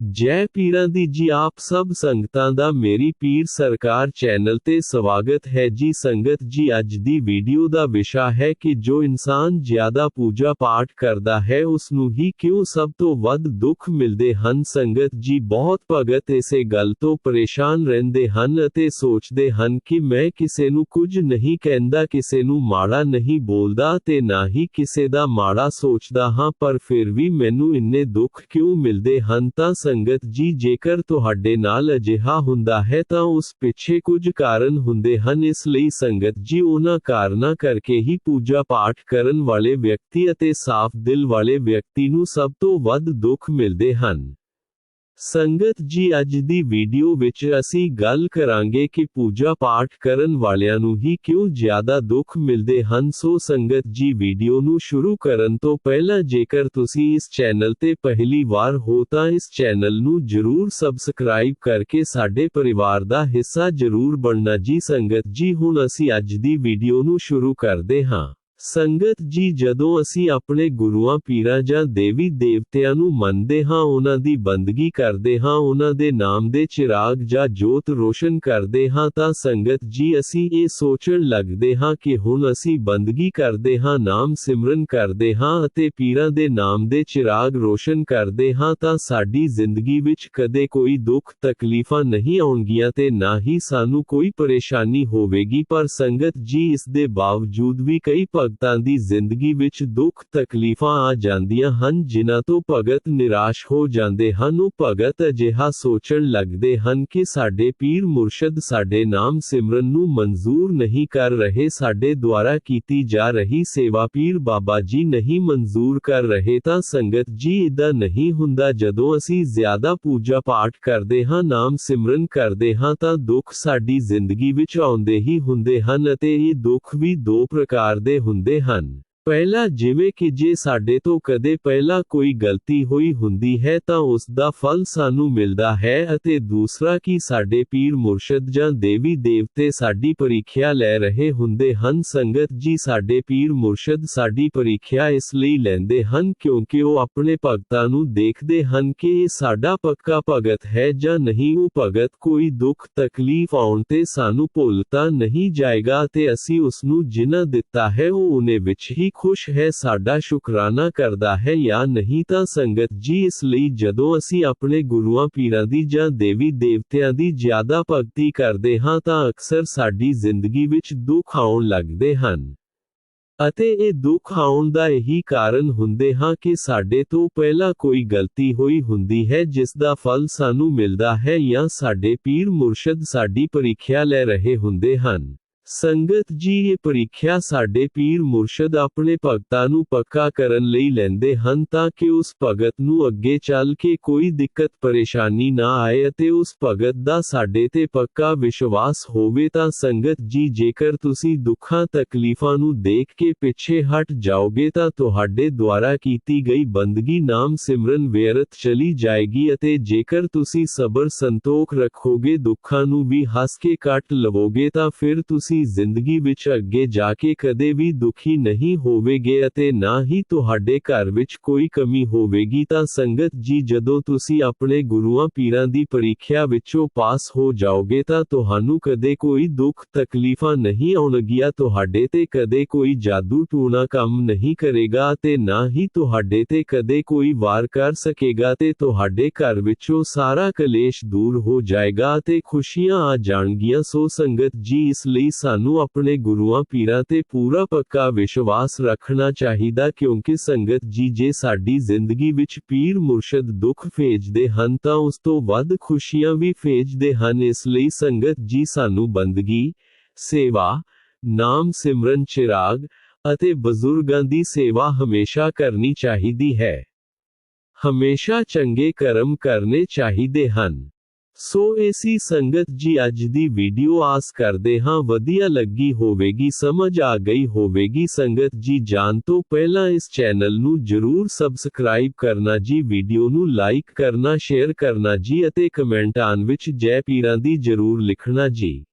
ਜੈ ਪੀਰਾਂ ਦੀ ਜੀ ਆਪ ਸਭ ਸੰਗਤਾਂ ਦਾ ਮੇਰੀ ਪੀਰ ਸਰਕਾਰ ਚੈਨਲ ਤੇ ਸਵਾਗਤ ਹੈ ਜੀ ਸੰਗਤ ਜੀ ਅੱਜ ਦੀ ਵੀਡੀਓ ਦਾ ਵਿਸ਼ਾ ਹੈ ਕਿ ਜੋ ਇਨਸਾਨ ਜ਼ਿਆਦਾ ਪੂਜਾ ਪਾਠ ਕਰਦਾ ਹੈ ਉਸ ਨੂੰ ਹੀ ਕਿਉਂ ਸਭ ਤੋਂ ਵੱਧ ਦੁੱਖ ਮਿਲਦੇ ਹਨ ਸੰਗਤ ਜੀ ਬਹੁਤ ਭਗਤ ਇਸੇ ਗੱਲ ਤੋਂ ਪਰੇਸ਼ਾਨ ਰਹਿੰਦੇ ਹਨ ਅਤੇ ਸੋਚਦੇ ਹਨ ਕਿ ਮੈਂ ਕਿਸੇ ਨੂੰ ਕੁਝ ਨਹੀਂ ਕਹਿੰਦਾ ਕਿਸੇ ਨੂੰ ਮਾੜਾ ਨਹੀਂ ਬੋਲਦਾ ਤੇ ਨਾ ਹੀ ਕਿਸੇ ਦਾ ਮਾੜਾ ਸੋਚਦਾ ਹਾਂ ਪਰ ਫਿਰ ਵੀ ਮੈਨੂੰ ਇੰਨੇ ਦੁੱਖ ਕਿਉਂ ਮਿਲਦੇ ਹਨ ਤਾਂ ਸੰਗਤ ਜੀ ਜੇਕਰ ਤੁਹਾਡੇ ਨਾਲ ਅਜਿਹਾ ਹੁੰਦਾ ਹੈ ਤਾਂ ਉਸ ਪਿੱਛੇ ਕੁਝ ਕਾਰਨ ਹੁੰਦੇ ਹਨ ਇਸ ਲਈ ਸੰਗਤ ਜੀ ਉਹਨਾਂ ਕਾਰਨਾਂ ਕਰਕੇ ਹੀ ਪੂਜਾ ਪਾਠ ਕਰਨ ਵਾਲੇ ਵਿਅਕਤੀ ਅਤੇ ਸਾਫ਼ ਦਿਲ ਵਾਲੇ ਵਿਅਕਤੀ ਨੂੰ ਸਭ ਤੋਂ ਵੱਧ ਦੁੱਖ ਮਿਲਦੇ ਹਨ ਸੰਗਤ ਜੀ ਅੱਜ ਦੀ ਵੀਡੀਓ ਵਿੱਚ ਅਸੀਂ ਗੱਲ ਕਰਾਂਗੇ ਕਿ ਪੂਜਾ ਪਾਠ ਕਰਨ ਵਾਲਿਆਂ ਨੂੰ ਹੀ ਕਿਉਂ ਜ਼ਿਆਦਾ ਦੁੱਖ ਮਿਲਦੇ ਹਨ ਸੋ ਸੰਗਤ ਜੀ ਵੀਡੀਓ ਨੂੰ ਸ਼ੁਰੂ ਕਰਨ ਤੋਂ ਪਹਿਲਾਂ ਜੇਕਰ ਤੁਸੀਂ ਇਸ ਚੈਨਲ ਤੇ ਪਹਿਲੀ ਵਾਰ ਹੋ ਤਾਂ ਇਸ ਚੈਨਲ ਨੂੰ ਜਰੂਰ ਸਬਸਕ੍ਰਾਈਬ ਕਰਕੇ ਸਾਡੇ ਪਰਿਵਾਰ ਦਾ ਹਿੱਸਾ ਜਰੂਰ ਬਣਨਾ ਜੀ ਸੰਗਤ ਜੀ ਹੁਣ ਅਸੀਂ ਅੱਜ ਦੀ ਵੀਡੀਓ ਨੂੰ ਸ਼ੁਰੂ ਕਰਦੇ ਹਾਂ ਸੰਗਤ ਜੀ ਜਦੋਂ ਅਸੀਂ ਆਪਣੇ ਗੁਰੂਆਂ ਪੀਰਾਂ ਜਾਂ ਦੇਵੀ ਦੇਵਤਿਆਂ ਨੂੰ ਮੰਨਦੇ ਹਾਂ ਉਹਨਾਂ ਦੀ ਬੰਦਗੀ ਕਰਦੇ ਹਾਂ ਉਹਨਾਂ ਦੇ ਨਾਮ ਦੇ ਚਿਰਾਗ ਜਾਂ ਜੋਤ ਰੋਸ਼ਨ ਕਰਦੇ ਹਾਂ ਤਾਂ ਸੰਗਤ ਜੀ ਅਸੀਂ ਇਹ ਸੋਚਣ ਲੱਗਦੇ ਹਾਂ ਕਿ ਹੁਣ ਅਸੀਂ ਬੰਦਗੀ ਕਰਦੇ ਹਾਂ ਨਾਮ ਸਿਮਰਨ ਕਰਦੇ ਹਾਂ ਅਤੇ ਪੀਰਾਂ ਦੇ ਨਾਮ ਦੇ ਚਿਰਾਗ ਰੋਸ਼ਨ ਕਰਦੇ ਹਾਂ ਤਾਂ ਸਾਡੀ ਜ਼ਿੰਦਗੀ ਵਿੱਚ ਕਦੇ ਕੋਈ ਦੁੱਖ ਤਕਲੀਫਾਂ ਨਹੀਂ ਆਉਣਗੀਆਂ ਤੇ ਨਾ ਹੀ ਸਾਨੂੰ ਕੋਈ ਪਰੇਸ਼ਾਨੀ ਹੋਵੇਗੀ ਪਰ ਸੰਗਤ ਜੀ ਇਸ ਦੇ ਬਾਵਜੂਦ ਵੀ ਕਈ ਭਗਤਾਂ ਦੀ ਜ਼ਿੰਦਗੀ ਵਿੱਚ ਦੁੱਖ ਤਕਲੀਫਾਂ ਆ ਜਾਂਦੀਆਂ ਹਨ ਜਿਨ੍ਹਾਂ ਤੋਂ ਭਗਤ ਨਿਰਾਸ਼ ਹੋ ਜਾਂਦੇ ਹਨ ਉਹ ਭਗਤ ਅਜਿਹਾ ਸੋਚਣ ਲੱਗਦੇ ਹਨ ਕਿ ਸਾਡੇ ਪੀਰ ਮੁਰਸ਼ਦ ਸਾਡੇ ਨਾਮ ਸਿਮਰਨ ਨੂੰ ਮਨਜ਼ੂਰ ਨਹੀਂ ਕਰ ਰਹੇ ਸਾਡੇ ਦੁਆਰਾ ਕੀਤੀ ਜਾ ਰਹੀ ਸੇਵਾ ਪੀਰ ਬਾਬਾ ਜੀ ਨਹੀਂ ਮਨਜ਼ੂਰ ਕਰ ਰਹੇ ਤਾਂ ਸੰਗਤ ਜੀ ਇਦਾਂ ਨਹੀਂ ਹੁੰਦਾ ਜਦੋਂ ਅਸੀਂ ਜ਼ਿਆਦਾ ਪੂਜਾ ਪਾਠ ਕਰਦੇ ਹਾਂ ਨਾਮ ਸਿਮਰਨ ਕਰਦੇ ਹਾਂ ਤਾਂ ਦੁੱਖ ਸਾਡੀ ਜ਼ਿੰਦਗੀ ਵਿੱਚ ਆਉਂਦੇ ਹੀ ਹੁੰਦੇ ਹਨ ਅਤੇ ਇਹ ਦੁੱਖ ਵੀ ਦੋ ਪ੍ਰਕਾਰ ਦੇ ਹੁੰਦੇ ਹਨ ਪਹਿਲਾ ਜਿਵੇਂ ਕਿ ਜੇ ਸਾਡੇ ਤੋਂ ਕਦੇ ਪਹਿਲਾਂ ਕੋਈ ਗਲਤੀ ਹੋਈ ਹੁੰਦੀ ਹੈ ਤਾਂ ਉਸ ਦਾ ਫਲ ਸਾਨੂੰ ਮਿਲਦਾ ਹੈ ਅਤੇ ਦੂਸਰਾ ਕਿ ਸਾਡੇ ਪੀਰ ਮੁਰਸ਼ਦ ਜਾਂ ਦੇਵੀ ਦੇਵਤੇ ਸਾਡੀ ਪ੍ਰੀਖਿਆ ਲੈ ਰਹੇ ਹੁੰਦੇ ਹਨ ਸੰਗਤ ਜੀ ਸਾਡੇ ਪੀਰ ਮੁਰਸ਼ਦ ਸਾਡੀ ਪ੍ਰੀਖਿਆ ਇਸ ਲਈ ਲੈਂਦੇ ਹਨ ਕਿਉਂਕਿ ਉਹ ਆਪਣੇ ਭਗਤਾਂ ਨੂੰ ਦੇਖਦੇ ਹਨ ਕਿ ਇਹ ਸਾਡਾ ਪੱਕਾ ਭਗਤ ਹੈ ਜਾਂ ਨਹੀਂ ਉਹ ਭਗਤ ਕੋਈ ਦੁੱਖ ਤਕਲੀਫ ਆਉਣ ਤੇ ਸਾਨੂੰ ਭੁੱਲਤਾ ਨਹੀਂ ਜਾਏਗਾ ਤੇ ਅਸੀਂ ਉਸ ਨੂੰ ਜਿੰਨਾ ਦਿੱਤਾ ਹੈ ਉਹ ਉਹਨੇ ਵਿੱਚ ਹੀ ਖੁਸ਼ ਹੈ ਸਾਡਾ ਸ਼ੁਕਰਾਨਾ ਕਰਦਾ ਹੈ ਜਾਂ ਨਹੀਂ ਤਾਂ ਸੰਗਤ ਜੀ ਇਸ ਲਈ ਜਦੋਂ ਅਸੀਂ ਆਪਣੇ ਗੁਰੂਆਂ ਪੀਰਾਂ ਦੀ ਜਾਂ ਦੇਵੀ ਦੇਵਤਿਆਂ ਦੀ ਜ਼ਿਆਦਾ ਭਗਤੀ ਕਰਦੇ ਹਾਂ ਤਾਂ ਅਕਸਰ ਸਾਡੀ ਜ਼ਿੰਦਗੀ ਵਿੱਚ ਦੁੱਖ ਆਉਣ ਲੱਗਦੇ ਹਨ ਅਤੇ ਇਹ ਦੁੱਖ ਆਉਣ ਦਾ ਇਹੀ ਕਾਰਨ ਹੁੰਦੇ ਹਾਂ ਕਿ ਸਾਡੇ ਤੋਂ ਪਹਿਲਾਂ ਕੋਈ ਗਲਤੀ ਹੋਈ ਹੁੰਦੀ ਹੈ ਜਿਸ ਦਾ ਫਲ ਸਾਨੂੰ ਮਿਲਦਾ ਹੈ ਜਾਂ ਸਾਡੇ ਪੀਰ ਮੁਰਸ਼ਦ ਸਾਡੀ ਪ੍ਰੀਖਿਆ ਲੈ ਰਹੇ ਹੁੰਦੇ ਹਨ ਸੰਗਤ ਜੀ ਇਹ ਪ੍ਰੀਖਿਆ ਸਾਡੇ ਪੀਰ ਮੁਰਸ਼ਦ ਆਪਣੇ ਭਗਤਾਂ ਨੂੰ ਪੱਕਾ ਕਰਨ ਲਈ ਲੈਂਦੇ ਹਨ ਤਾਂ ਕਿ ਉਸ ਭਗਤ ਨੂੰ ਅੱਗੇ ਚੱਲ ਕੇ ਕੋਈ ਦਿੱਕਤ ਪਰੇਸ਼ਾਨੀ ਨਾ ਆਏ ਅਤੇ ਉਸ ਭਗਤ ਦਾ ਸਾਡੇ ਤੇ ਪੱਕਾ ਵਿਸ਼ਵਾਸ ਹੋਵੇ ਤਾਂ ਸੰਗਤ ਜੀ ਜੇਕਰ ਤੁਸੀਂ ਦੁੱਖਾਂ ਤਕਲੀਫਾਂ ਨੂੰ ਦੇਖ ਕੇ ਪਿੱਛੇ ਹਟ ਜਾਓਗੇ ਤਾਂ ਤੁਹਾਡੇ ਦੁਆਰਾ ਕੀਤੀ ਗਈ ਬੰਦਗੀ ਨਾਮ ਸਿਮਰਨ ਵਿਅਰਥ ਚਲੀ ਜਾਏਗੀ ਅਤੇ ਜੇਕਰ ਤੁਸੀਂ ਸਬਰ ਸੰਤੋਖ ਰੱਖੋਗੇ ਦੁੱਖਾਂ ਨੂੰ ਵੀ ਹੱਸ ਕੇ ਕੱਟ ਲਵੋਗੇ ਤਾਂ ਫਿਰ ਤੁਸੀਂ ਜ਼ਿੰਦਗੀ ਵਿੱਚ ਅੱਗੇ ਜਾ ਕੇ ਕਦੇ ਵੀ ਦੁਖੀ ਨਹੀਂ ਹੋਵੇਗੇ ਅਤੇ ਨਾ ਹੀ ਤੁਹਾਡੇ ਘਰ ਵਿੱਚ ਕੋਈ ਕਮੀ ਹੋਵੇਗੀ ਤਾਂ ਸੰਗਤ ਜੀ ਜਦੋਂ ਤੁਸੀਂ ਆਪਣੇ ਗੁਰੂਆਂ ਪੀਰਾਂ ਦੀ ਪ੍ਰੀਖਿਆ ਵਿੱਚੋਂ ਪਾਸ ਹੋ ਜਾਓਗੇ ਤਾਂ ਤੁਹਾਨੂੰ ਕਦੇ ਕੋਈ ਦੁੱਖ ਤਕਲੀਫਾਂ ਨਹੀਂ ਆਉਣਗੀਆਂ ਤੁਹਾਡੇ ਤੇ ਕਦੇ ਕੋਈ ਜਾਦੂ ਟੂਣਾ ਕੰਮ ਨਹੀਂ ਕਰੇਗਾ ਤੇ ਨਾ ਹੀ ਤੁਹਾਡੇ ਤੇ ਕਦੇ ਕੋਈ ਵਾਰ ਕਰ ਸਕੇਗਾ ਤੇ ਤੁਹਾਡੇ ਘਰ ਵਿੱਚੋਂ ਸਾਰਾ ਕਲੇਸ਼ ਦੂਰ ਹੋ ਜਾਏਗਾ ਤੇ ਖੁਸ਼ੀਆਂ ਆ ਜਾਣਗੀਆਂ ਸੋ ਸੰਗਤ ਜੀ ਇਸ ਲਈ ਸਾਨੂੰ ਆਪਣੇ ਗੁਰੂਆਂ ਪੀਰਾਂ ਤੇ ਪੂਰਾ ਪੱਕਾ ਵਿਸ਼ਵਾਸ ਰੱਖਣਾ ਚਾਹੀਦਾ ਕਿਉਂਕਿ ਸੰਗਤ ਜੀ ਜੇ ਸਾਡੀ ਜ਼ਿੰਦਗੀ ਵਿੱਚ ਪੀਰ ਮੁਰਸ਼ਦ ਦੁੱਖ ਭੇਜਦੇ ਹਨ ਤਾਂ ਉਸ ਤੋਂ ਵੱਧ ਖੁਸ਼ੀਆਂ ਵੀ ਭੇਜਦੇ ਹਨ ਇਸ ਲਈ ਸੰਗਤ ਜੀ ਸਾਨੂੰ ਬੰਦਗੀ ਸੇਵਾ ਨਾਮ ਸਿਮਰਨ ਚਿਰਾਗ ਅਤੇ ਬਜ਼ੁਰਗਾਂ ਦੀ ਸੇਵਾ ਹਮੇਸ਼ਾ ਕਰਨੀ ਚਾਹੀਦੀ ਹੈ ਹਮੇਸ਼ਾ ਚੰਗੇ ਕਰਮ ਕਰਨੇ ਚਾਹੀਦੇ ਹਨ ਸੋ ਏਸੀ ਸੰਗਤ ਜੀ, ਅੱਜ ਦੀ ਵੀਡੀਓ ਆਸ ਕਰਦੇ ਹਾਂ ਵਧੀਆ ਲੱਗੀ ਹੋਵੇਗੀ, ਸਮਝ ਆ ਗਈ ਹੋਵੇਗੀ। ਸੰਗਤ ਜੀ, ਜਾਣ ਤੋਂ ਪਹਿਲਾਂ ਇਸ ਚੈਨਲ ਨੂੰ ਜਰੂਰ ਸਬਸਕ੍ਰਾਈਬ ਕਰਨਾ ਜੀ, ਵੀਡੀਓ ਨੂੰ ਲਾਈਕ ਕਰਨਾ, ਸ਼ੇਅਰ ਕਰਨਾ ਜੀ ਅਤੇ ਕਮੈਂਟ ਕਮੈਂਟਾਂ ਵਿੱਚ ਜੈ ਪੀਰਾਂ ਦੀ ਜਰੂਰ ਲਿਖਣਾ ਜੀ।